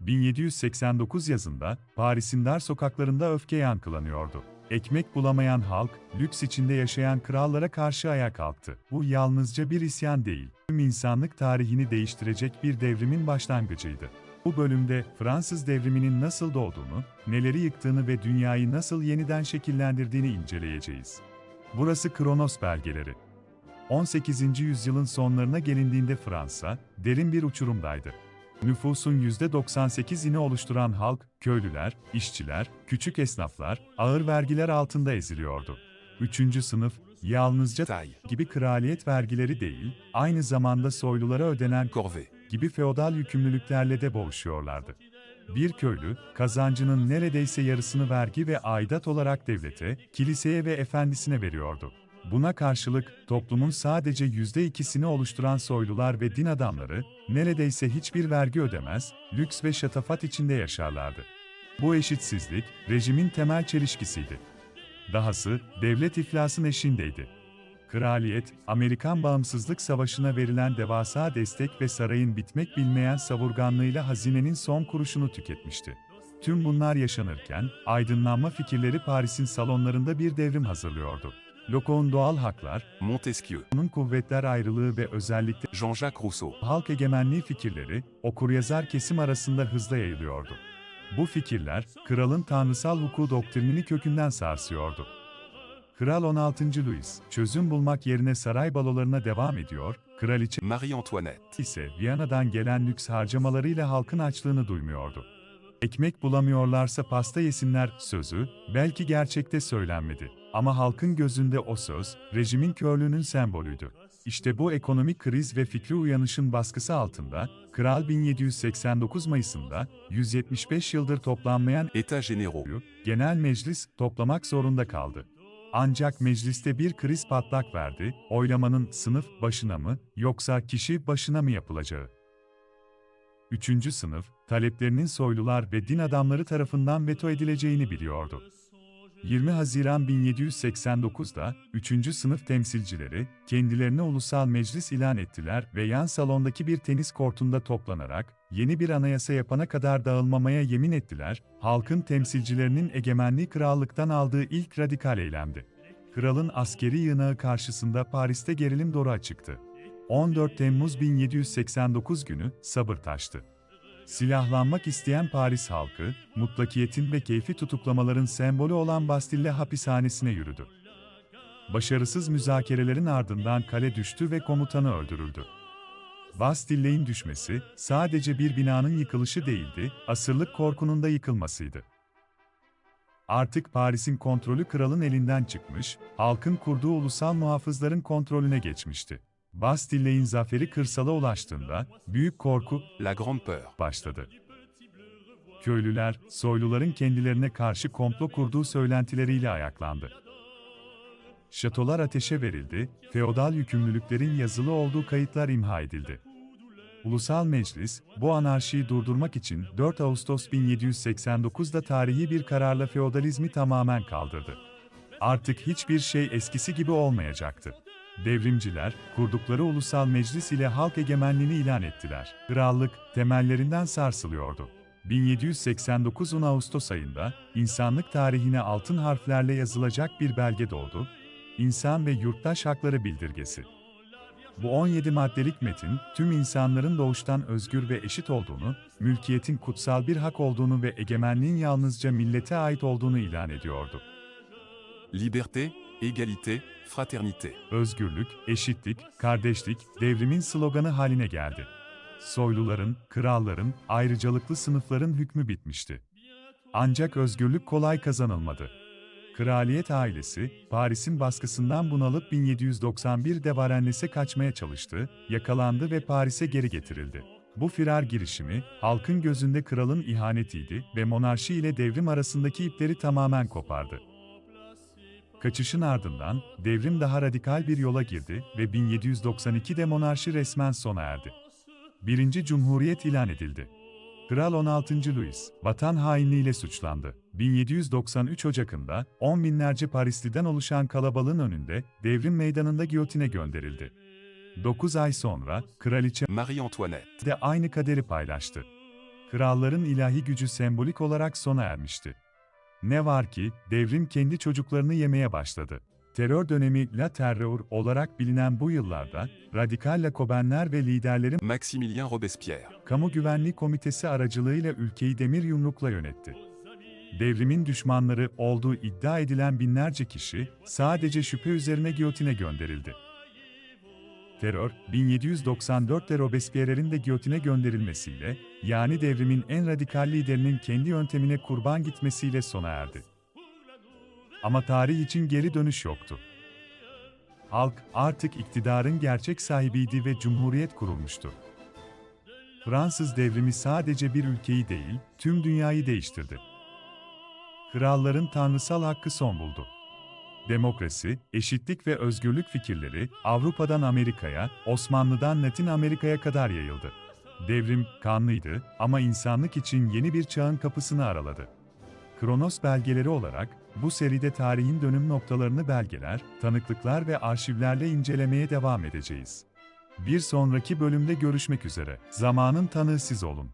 1789 yazında Paris'in dar sokaklarında öfke yankılanıyordu. Ekmek bulamayan halk, lüks içinde yaşayan krallara karşı ayağa kalktı. Bu yalnızca bir isyan değil, tüm insanlık tarihini değiştirecek bir devrimin başlangıcıydı. Bu bölümde Fransız devriminin nasıl doğduğunu, neleri yıktığını ve dünyayı nasıl yeniden şekillendirdiğini inceleyeceğiz. Burası Kronos belgeleri. 18. yüzyılın sonlarına gelindiğinde Fransa, derin bir uçurumdaydı. Nüfusun %98'ini oluşturan halk, köylüler, işçiler, küçük esnaflar, ağır vergiler altında eziliyordu. Üçüncü sınıf, yalnızca gibi kraliyet vergileri değil, aynı zamanda soylulara ödenen corvée, gibi feodal yükümlülüklerle de boğuşuyorlardı. Bir köylü, kazancının neredeyse yarısını vergi ve aidat olarak devlete, kiliseye ve efendisine veriyordu. Buna karşılık, toplumun sadece yüzde ikisini oluşturan soylular ve din adamları, neredeyse hiçbir vergi ödemez, lüks ve şatafat içinde yaşarlardı. Bu eşitsizlik, rejimin temel çelişkisiydi. Dahası, devlet iflasın eşiğindeydi. Kraliyet, Amerikan Bağımsızlık Savaşı'na verilen devasa destek ve sarayın bitmek bilmeyen savurganlığıyla hazinenin son kuruşunu tüketmişti. Tüm bunlar yaşanırken, aydınlanma fikirleri Paris'in salonlarında bir devrim hazırlıyordu. Locke'un doğal haklar, Montesquieu, onun kuvvetler ayrılığı ve özellikle Jean-Jacques Rousseau, halk egemenliği fikirleri, okuryazar kesim arasında hızla yayılıyordu. Bu fikirler, kralın tanrısal hukuku doktrinini kökünden sarsıyordu. Kral 16. Louis, çözüm bulmak yerine saray balolarına devam ediyor, kraliçe Marie-Antoinette, ise Viyana'dan gelen lüks harcamalarıyla halkın açlığını duymuyordu. Ekmek bulamıyorlarsa pasta yesinler sözü, belki gerçekte söylenmedi. Ama halkın gözünde o söz, rejimin körlüğünün sembolüydü. İşte bu ekonomik kriz ve fikri uyanışın baskısı altında, Kral 1789 Mayıs'ında, 175 yıldır toplanmayan États généraux, genel meclis toplamak zorunda kaldı. Ancak mecliste bir kriz patlak verdi, oylamanın sınıf başına mı, yoksa kişi başına mı yapılacağı. Üçüncü sınıf, taleplerinin soylular ve din adamları tarafından veto edileceğini biliyordu. 20 Haziran 1789'da, 3. sınıf temsilcileri, kendilerini ulusal meclis ilan ettiler ve yan salondaki bir tenis kortunda toplanarak, yeni bir anayasa yapana kadar dağılmamaya yemin ettiler, halkın temsilcilerinin egemenliği krallıktan aldığı ilk radikal eylemdi. Kralın askeri yığınağı karşısında Paris'te gerilim doruğa çıktı. 14 Temmuz 1789 günü sabır taştı. Silahlanmak isteyen Paris halkı, mutlakiyetin ve keyfi tutuklamaların sembolü olan Bastille hapishanesine yürüdü. Başarısız müzakerelerin ardından kale düştü ve komutanı öldürüldü. Bastille'in düşmesi, sadece bir binanın yıkılışı değildi, asırlık korkunun da yıkılmasıydı. Artık Paris'in kontrolü kralın elinden çıkmış, halkın kurduğu ulusal muhafızların kontrolüne geçmişti. Bastille'in zaferi kırsala ulaştığında, büyük korku la grande peur, başladı. Köylüler, soyluların kendilerine karşı komplo kurduğu söylentileriyle ayaklandı. Şatolar ateşe verildi, feodal yükümlülüklerin yazılı olduğu kayıtlar imha edildi. Ulusal Meclis, bu anarşiyi durdurmak için 4 Ağustos 1789'da tarihi bir kararla feodalizmi tamamen kaldırdı. Artık hiçbir şey eskisi gibi olmayacaktı. Devrimciler, kurdukları ulusal meclis ile halk egemenliğini ilan ettiler. Krallık, temellerinden sarsılıyordu. 1789 10 Ağustos ayında, insanlık tarihine altın harflerle yazılacak bir belge doğdu, İnsan ve Yurttaş Hakları Bildirgesi. Bu 17 maddelik metin, tüm insanların doğuştan özgür ve eşit olduğunu, mülkiyetin kutsal bir hak olduğunu ve egemenliğin yalnızca millete ait olduğunu ilan ediyordu. liberté, égalité, fraternité. Özgürlük, eşitlik, kardeşlik, devrimin sloganı haline geldi. Soyluların, kralların, ayrıcalıklı sınıfların hükmü bitmişti. Ancak özgürlük kolay kazanılmadı. Kraliyet ailesi, Paris'in baskısından bunalıp 1791'de Varennes'e kaçmaya çalıştı, yakalandı ve Paris'e geri getirildi. Bu firar girişimi, halkın gözünde kralın ihanetiydi ve monarşi ile devrim arasındaki ipleri tamamen kopardı. Kaçışın ardından, devrim daha radikal bir yola girdi ve 1792'de monarşi resmen sona erdi. Birinci Cumhuriyet ilan edildi. Kral 16. Louis, vatan hainliğiyle suçlandı. 1793 Ocak'ında, on binlerce Parisliden oluşan kalabalığın önünde, devrim meydanında giyotine Kralların ilahi gücü sembolik olarak sona ermişti. Ne var ki, devrim kendi çocuklarını yemeye başladı. Terör dönemi La Terreur olarak bilinen bu yıllarda, radikal Lakobenler ve liderlerin Maximilien Robespierre. Kamu Güvenlik Komitesi aracılığıyla ülkeyi demir yumrukla yönetti. Devrimin düşmanları olduğu iddia edilen binlerce kişi sadece şüphe üzerine giyotine gönderildi. Terör, 1794'te Robespierre'in de giyotine gönderilmesiyle, yani devrimin en radikal liderinin kendi yöntemine kurban gitmesiyle sona erdi. Ama tarih için geri dönüş yoktu. Halk artık iktidarın gerçek sahibiydi ve cumhuriyet kurulmuştu. Fransız devrimi sadece bir ülkeyi değil, tüm dünyayı değiştirdi. Kralların tanrısal hakkı son buldu. Demokrasi, eşitlik ve özgürlük fikirleri Avrupa'dan Amerika'ya, Osmanlı'dan Latin Amerika'ya kadar yayıldı. Devrim kanlıydı ama insanlık için yeni bir çağın kapısını araladı. Kronos belgeleri olarak bu seride tarihin dönüm noktalarını belgeler, tanıklıklar ve arşivlerle incelemeye devam edeceğiz. Bir sonraki bölümde görüşmek üzere. Zamanın tanığı siz olun.